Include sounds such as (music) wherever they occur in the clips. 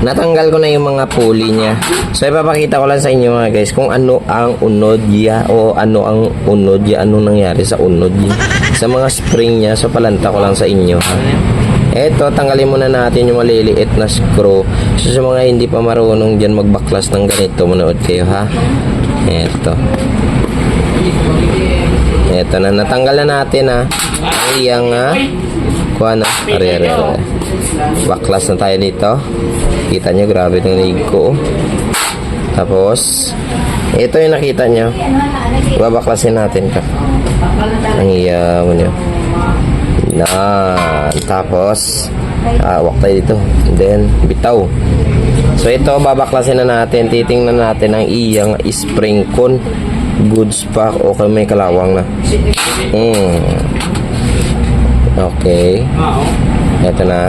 Natanggal ko na yung mga pulley niya. So, ipapakita ko lang sa inyo mga guys kung ano ang unod niya o ano ang unod niya, ano nangyari sa unod niya. Sa mga spring niya, so palanta ko lang sa inyo. Ha? Eto, tanggalin muna natin yung maliliit na screw. So, sa mga hindi pa marunong dyan magbaklas ng ganito, manood kayo ha. Eto. Eto na, natanggal na natin ha. Ang ha. Kuha na. Ari, ari, ari. Baklas na tayo dito. Kita nyo, grabe itong leg ko. oh. Tapos, ito yung nakita nyo. Babaklasin natin ka. Ang iya mo nyo. Na, tapos, awak tayo dito. And then, bitaw. So, ito, babaklasin na natin. Titingnan natin ang iyang spring con. Goods pa. Okay, may kalawang na. Hmm. Okay. Ito na.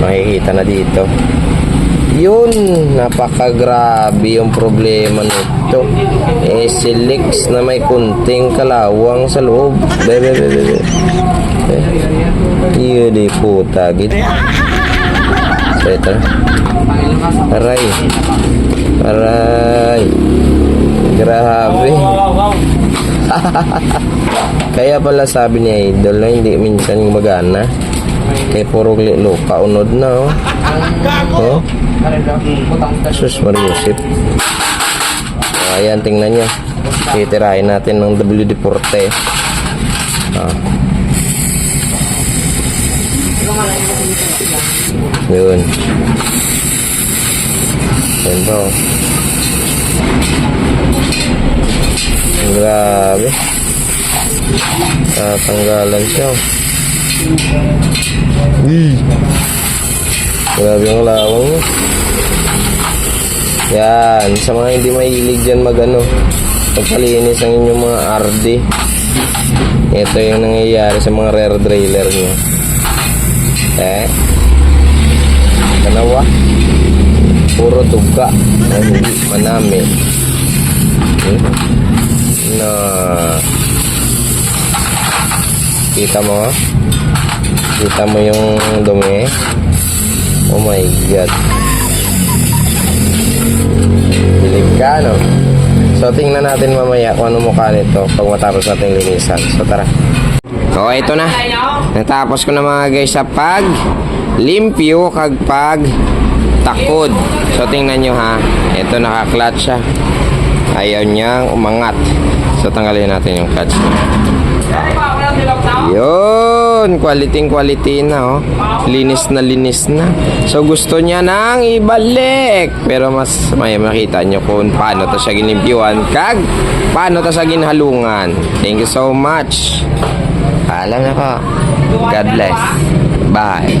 Makikita na dito. Yun, napakagrabe yung problema nito. Eh, si Lex na may kunting kalawang sa loob. Bebe, bebe, bebe. Eh, yun di puta, git. So, ito na. Aray. Aray. Grabe. (laughs) Kaya pala sabi ni Idol na hindi minsan gumagana. Kaya puro luka unod na oh. Oh. Sus Mariusip. Oh, ayan, tingnan nyo. Titirahin natin ng WD-40. Ah. Yun. Yan ba oh. Grabe. Tatanggalan siya. oh. Uy. Grabe ang lawang mo. Yan. Sa mga hindi mahilig dyan mag ano, pagpalinis ang inyong mga RD. Ito yung nangyayari sa mga rare drailer nyo. Eh. Kanawa. Puro tuga. Ay, manami. Hmm? Na. Kita mo? Kita mo yung dumi? Oh my God. Bilig ka, no? So, tingnan natin mamaya kung ano mukha nito pag matapos natin linisan. So, tara. So, ito na. Natapos ko na mga guys sa pag limpyo kag pag takod. So, tingnan nyo ha. Ito naka-clutch siya. Ayaw niyang umangat. So, tanggalin natin yung clutch niya. Yun, quality quality na oh. Linis na linis na. So gusto niya nang ibalik. Pero mas may makita nyo kung paano to siya ginimpyuhan kag paano to siya ginhalungan. Thank you so much. Alam na ko. God bless. Bye.